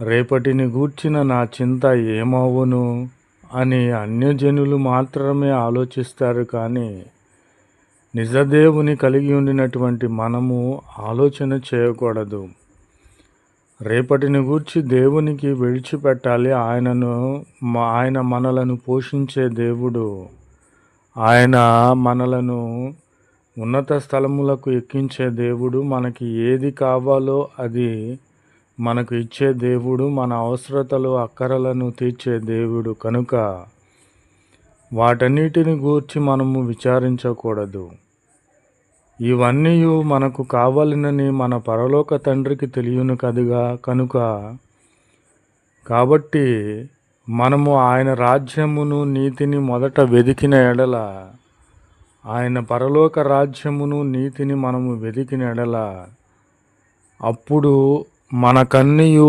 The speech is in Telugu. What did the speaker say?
రేపటిని గూర్చిన నా చింత ఏమవును? అని అన్యజనులు మాత్రమే ఆలోచిస్తారు కానీ నిజదేవుని కలిగి ఉండినటువంటి మనము ఆలోచన చేయకూడదు. రేపటిని గూర్చి దేవునికి విడిచిపెట్టాలి. ఆయనను ఆయన మనలను పోషించే దేవుడు ఆయన మనలను ఉన్నత స్థలములకు ఎక్కించే దేవుడు మనకి ఏది కావాలో అది మనకు ఇచ్చే దేవుడు మన అవసరతలు అక్కరలను తీర్చే దేవుడు కనుక వాటన్నిటిని గూర్చి మనము విచారించకూడదు. ఇవన్నీ మనకు కావాలనని మన పరలోక తండ్రికి తెలియను కదుగా కనుక కాబట్టి మనము ఆయన రాజ్యమును నీతిని మొదట వెదికిన ఎడల ఆయన పరలోక రాజ్యమును నీతిని మనము వెదికిన ఎడల అప్పుడు మనకన్నీయు